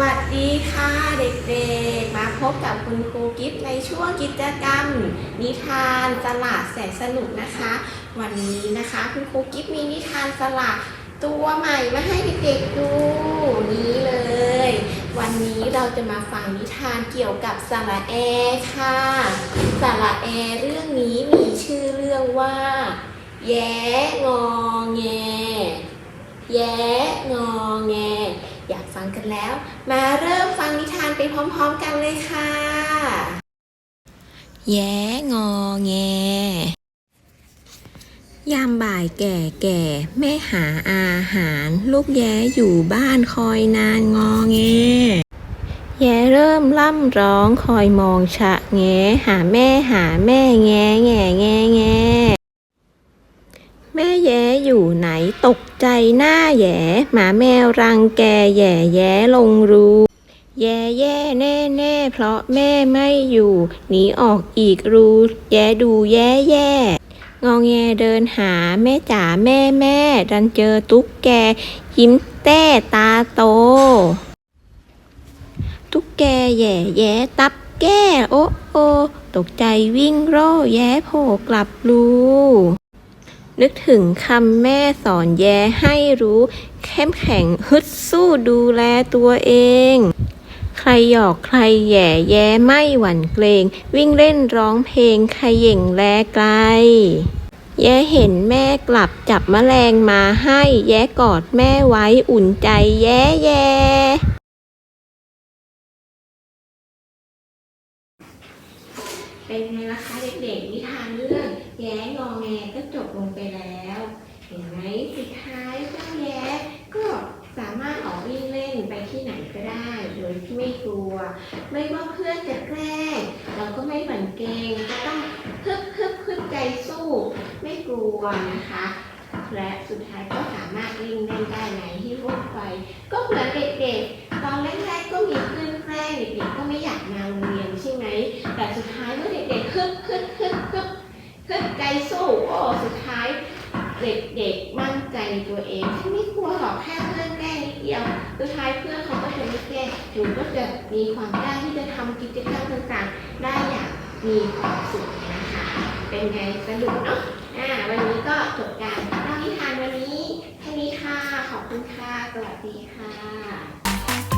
วัสดีค่ะเด็กๆ มาพบกับคุณครูกิฟต์ในช่วงกิจกรรม นิทานสลัดแสนสนุกนะคะ วันนี้นะคะคุณครูกิฟต์มีนิทานสลัดตัวใหม่มาให้เด็กๆดูนี้เลย วันนี้เราจะมาฟังนิทานเกี่ยวกับสระแอค่ะสระแอเรื่องนี้มีชื่อเรื่องว่า แย้งอแง แย้งอแง อยากฟังกันแล้ว มาเริ่มฟังนิทานไปพร้อมๆกันเลยค่ะ แย้งอแง ยามบ่ายแก่แก่แม่หาอาหาร ลูกแย้อยู่บ้านคอยนานงอแง แย้เริ่มล่ำร้องคอยมองชะแงหาแม่หาแม่แงแงแงแง แม่แย้ อยู่ไหนตกใจหน้าแย่หมาแมวรังแกแย่แย้ลงรูแย่แย่แน่แน่เพราะแม่ไม่อยู่หนีออกอีกรูแย้ดูแย่แย่งองแงเดินหาแม่จ๋าแม่แม่ดันเจอตุ๊กแก ยิ้มแต้ตาโต ตุ๊กแกแย่แย้ตับแก้โอ้โอตกใจวิ่งโร่แย้โผล่กลับรู นึกถึงคำแม่สอนแย้ให้รู้ เข้มแข็งฮึดสู้ดูแลตัวเอง ใครหยอกใครแย่แย้ไม่หวั่นเกรง วิ่งเล่นร้องเพลงขย่งแลไกล แย้เห็นแม่กลับจับแมลงมาให้ แย้กอดแม่ไว้อุ่นใจแย้แย้ เป็นไงล่ะคะเด็กๆนิทานเรื่องแย้งอแงก็จบลงไปแล้ว เห็นไหมสุดท้ายเจ้าแย้ก็สามารถออกวิ่งเล่นไปที่ไหนก็ได้ โดยที่ไม่กลัว ไม่ว่าเพื่อนจะแกล้งเราก็ไม่หวั่นเกรงก็ต้องฮึบฮึบฮึบใจสู้ ไม่กลัวนะคะและสุดท้ายก็สามารถวิ่งเล่นได้ในที่ร่มไฟก็เหมือนเด็กๆตอนแรกๆก็มีเพื่อนแกล้งเด็กๆก็ไม่อยากมาโรงเรียน แต่สุดท้ายเมื่อเด็กๆฮึบฮึบฮึบฮึบฮึบใจสู้โอ้สุดท้ายเด็กๆมั่นใจในตัวเองฉันไม่กลัวหรอกแค่เพื่อนแกล้งนิดเดียวสุดท้ายเพื่อนเขาก็จะไม่แกล้งหนูก็จะมีความกล้าที่จะทำกิจกรรมต่างๆ ได้อย่างมีความสุขนะคะ เป็นไงสนุกเนาะอ่าวันนี้ก็จบการเล่านิทานวันนี้แค่นี้ค่ะขอบคุณค่ะสวัสดีค่ะ